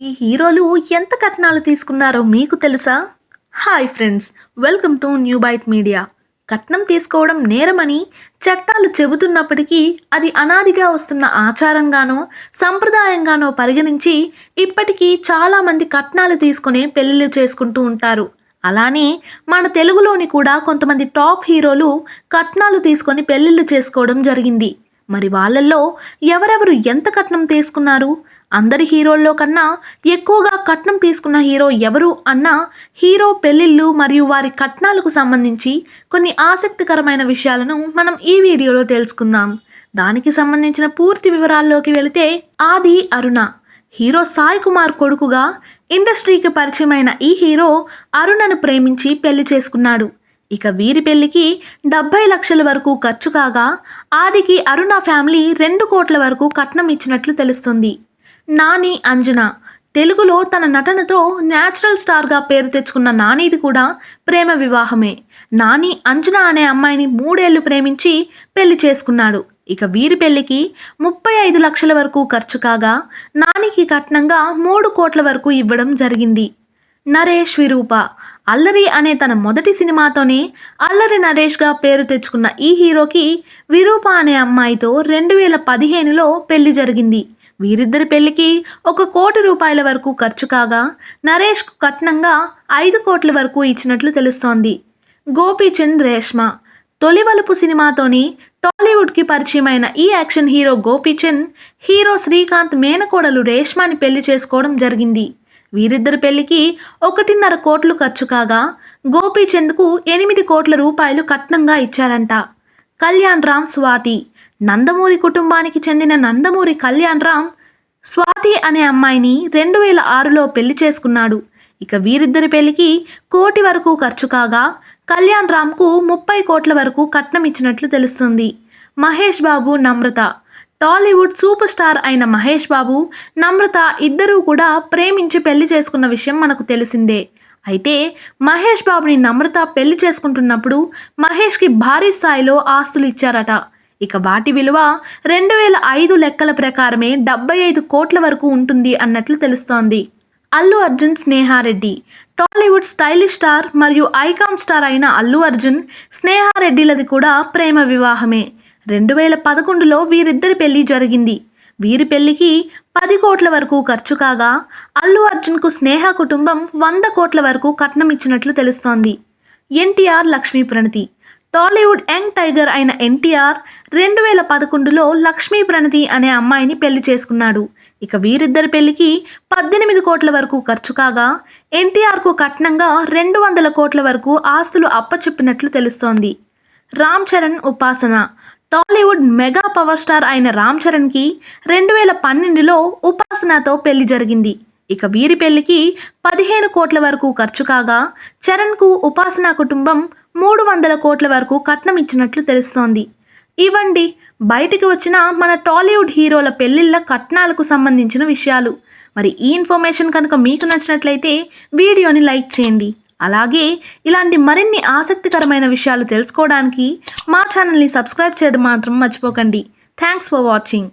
ఈ హీరోలు ఎంత కట్నాలు తీసుకున్నారో మీకు తెలుసా? Hi friends welcome to new byte media కట్నం తీసుకోవడం నేరమని చట్టాలు చెబుతున్నప్పటికీ అది అనాదిగా వస్తున్న ఆచారంగానో సంప్రదాయంగానో పరిగణించి ఇప్పటికీ చాలామంది కట్నాలు తీసుకునే పెళ్ళిళ్ళు చేసుకుంటూ ఉంటారు. అలానే మన తెలుగులోని కూడా కొంతమంది టాప్ హీరోలు కట్నాలు తీసుకొని పెళ్ళిళ్ళు చేసుకోవడం జరిగింది. మరి వాళ్ళల్లో ఎవరెవరు ఎంత కట్నం తీసుకున్నారు? అందరి హీరోల్లో కన్నా ఎక్కువగా కట్నం తీసుకున్న హీరో ఎవరు అన్న హీరో పెళ్ళిళ్ళు మరియు వారి కట్నాలకు సంబంధించి కొన్ని ఆసక్తికరమైన విషయాలను మనం ఈ వీడియోలో తెలుసుకుందాం. దానికి సంబంధించిన పూర్తి వివరాల్లోకి వెళితే ఆది అరుణ. హీరో సాయి కుమార్ కొడుకుగా ఇండస్ట్రీకి పరిచయమైన ఈ హీరో అరుణను ప్రేమించి పెళ్ళి చేసుకున్నాడు. ఇక వీరి పెళ్ళికి డెబ్బై లక్షల వరకు ఖర్చు కాగా ఆదికి అరుణ ఫ్యామిలీ రెండు కోట్ల వరకు కట్నం ఇచ్చినట్లు తెలుస్తుంది. నాని అంజన. తెలుగులో తన నటనతో న్యాచురల్ స్టార్గా పేరు తెచ్చుకున్న నానిది కూడా ప్రేమ వివాహమే. నాని అంజన అనే అమ్మాయిని మూడేళ్ళు ప్రేమించి పెళ్ళి చేసుకున్నాడు. ఇక వీరి పెళ్ళికి ముప్పై ఐదు లక్షల వరకు ఖర్చు కాగా నానికి కట్నంగా మూడు కోట్ల వరకు ఇవ్వడం జరిగింది. నరేష్ విరూప. అల్లరి అనే తన మొదటి సినిమాతోనే అల్లరి నరేష్గా పేరు తెచ్చుకున్న ఈ హీరోకి విరూప అనే అమ్మాయితో రెండు వేల పదిహేనులో పెళ్ళి జరిగింది. వీరిద్దరి పెళ్ళికి ఒక కోటి రూపాయల వరకు ఖర్చు కాగా నరేష్కు కట్నంగా ఐదు కోట్ల వరకు ఇచ్చినట్లు తెలుస్తోంది. గోపీచంద్ రేష్మ. తొలి వలుపు సినిమాతోని టాలీవుడ్కి పరిచయమైన ఈ action hero Gopichand hero Srikanth మేనకోడలు రేష్మాని పెళ్ళి చేసుకోవడం జరిగింది. వీరిద్దరి పెళ్ళికి ఒకటిన్నర కోట్లు ఖర్చు కాగా గోపీచంద్కు ఎనిమిది కోట్ల రూపాయలు కట్నంగా ఇచ్చారంట. కళ్యాణ్ రామ్ స్వాతి. నందమూరి కుటుంబానికి చెందిన నందమూరి కళ్యాణ్ రామ్ స్వాతి అనే అమ్మాయిని రెండు వేల ఆరులో పెళ్ళి చేసుకున్నాడు. ఇక వీరిద్దరి పెళ్ళికి కోటి వరకు ఖర్చు కాగా కళ్యాణ్ రామ్కు ముప్పై కోట్ల వరకు కట్నం ఇచ్చినట్లు తెలుస్తుంది. Mahesh Babu Namrata. Tollywood super star అయిన మహేష్ బాబు నమ్రత ఇద్దరూ కూడా ప్రేమించి పెళ్ళి చేసుకున్న విషయం మనకు తెలిసిందే. అయితే మహేష్ బాబుని నమ్రత పెళ్ళి చేసుకుంటున్నప్పుడు మహేష్కి భారీ స్థాయిలో ఆస్తులు ఇచ్చారట. ఇక వాటి విలువ రెండు వేల ఐదు లెక్కల ప్రకారమే డెబ్బై ఐదు కోట్ల వరకు ఉంటుంది అన్నట్లు తెలుస్తోంది. Allu Arjun Sneha Reddy. Tollywood stylish star మరియు ఐకాన్ స్టార్ అయిన అల్లు అర్జున్ స్నేహారెడ్డిలది కూడా ప్రేమ వివాహమే. రెండు వేల పదకొండులో వీరిద్దరి పెళ్ళి జరిగింది. వీరి పెళ్ళికి పది కోట్ల వరకు ఖర్చు కాగా అల్లు అర్జున్కు స్నేహ కుటుంబం వంద కోట్ల వరకు కట్నం ఇచ్చినట్లు తెలుస్తోంది. NTR Lakshmi Pranathi. Tollywood young tiger అయిన ఎన్టీఆర్ రెండు వేల పదకొండులో లక్ష్మీ ప్రణతి అనే అమ్మాయిని పెళ్ళి చేసుకున్నాడు. ఇక వీరిద్దరి పెళ్ళికి పద్దెనిమిది కోట్ల వరకు ఖర్చు కాగా ఎన్టీఆర్కు కట్నంగా రెండు వందల కోట్ల వరకు ఆస్తులు అప్పచెప్పినట్లు తెలుస్తోంది. రామ్ చరణ్ ఉపాసన. టాలీవుడ్ మెగా పవర్ స్టార్ అయిన రామ్ చరణ్కి రెండు వేల పన్నెండులో ఉపాసనతో పెళ్ళి జరిగింది. ఇక వీరి పెళ్ళికి పదిహేను కోట్ల వరకు ఖర్చు కాగా చరణ్కు ఉపాసన కుటుంబం మూడు వందల కోట్ల వరకు కట్నం ఇచ్చినట్లు తెలుస్తోంది. ఇవ్వండి బయటికి వచ్చిన మన టాలీవుడ్ హీరోల పెళ్ళిళ్ళ కట్నాలకు సంబంధించిన విషయాలు. మరి ఈ ఇన్ఫర్మేషన్ కనుక మీకు నచ్చినట్లయితే వీడియోని లైక్ చేయండి. అలాగే ఇలాంటి మరిన్ని ఆసక్తికరమైన విషయాలు తెలుసుకోవడానికి మా ఛానల్ని సబ్స్క్రైబ్ చేయడం మాత్రం మర్చిపోకండి. Thanks for watching